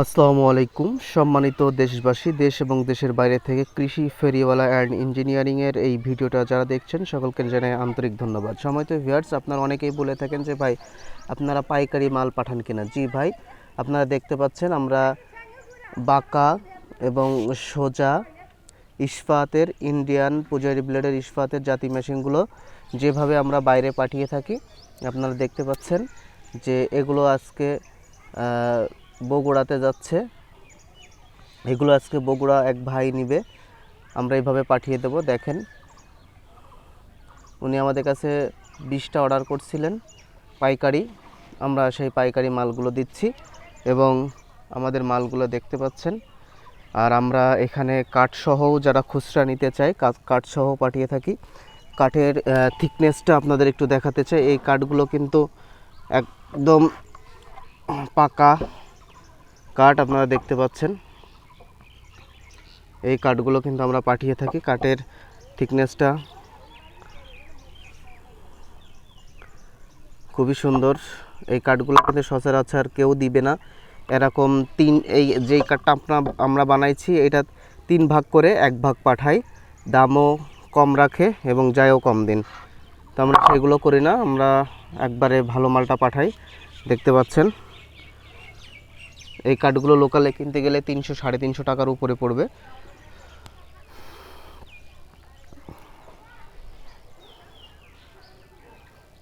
আসসালামু আলাইকুম। সম্মানিত দেশবাসী, দেশ এবং দেশের বাইরে থেকে কৃষি ফেরিওয়ালা অ্যান্ড ইঞ্জিনিয়ারিংয়ের এই ভিডিওটা যারা দেখছেন, সকলকে জানাই আন্তরিক ধন্যবাদ। সময় তো ভিউয়ার্স আপনারা অনেকেই বলে থাকেন যে, ভাই, আপনারা পাইকারি মাল পাঠান কিনা? জি ভাই, আপনারা দেখতে পাচ্ছেন আমরা বাঁকা এবং সোজা ইস্পাতের ইন্ডিয়ান পূজারি ব্লেডের ইস্পাতের জাতি মেশিনগুলো যেভাবে আমরা বাইরে পাঠিয়ে থাকি। আপনারা দেখতে পাচ্ছেন যে, এগুলো আজকে বগুড়াতে যাচ্ছে। এগুলো আজকে বগুড়া এক ভাই নিবে। আমরা এইভাবে পাঠিয়ে দেব, দেখেন। উনি আমাদের কাছে বিশটা অর্ডার করছিলেন পাইকারি। আমরা সেই পাইকারি মালগুলো দিচ্ছি এবং আমাদের মালগুলো দেখতে পাচ্ছেন। আর আমরা এখানে কাঠসহও যারা খুচরা নিতে চায় কাঠসহ পাঠিয়ে থাকি। কাঠের থিকনেসটা আপনাদের একটু দেখাতে চাই। এই কাঠগুলো কিন্তু একদম পাকা কাঠ আপনারা দেখতে পাচ্ছেন। এই কাঠগুলো কিন্তু আমরা পাঠিয়ে থাকি। কাঠের থিকনেসটা খুবই সুন্দর। এই কাঠগুলো কিন্তু সচরাচর কেউ দিবে না। এরকম তিন, এই যেই কাঠটা আপনার আমরা বানাইছি, এটা তিন ভাগ করে এক ভাগ পাঠাই। দামও কম রাখে এবং যায়ও কম দিন। তো আমরা সেগুলো করি না, আমরা একবারে ভালো মালটা পাঠাই। দেখতে পাচ্ছেন? এই কাঠগুলো লোকালে কিনতে গেলে তিনশো সাড়ে তিনশো টাকার উপরে পড়বে।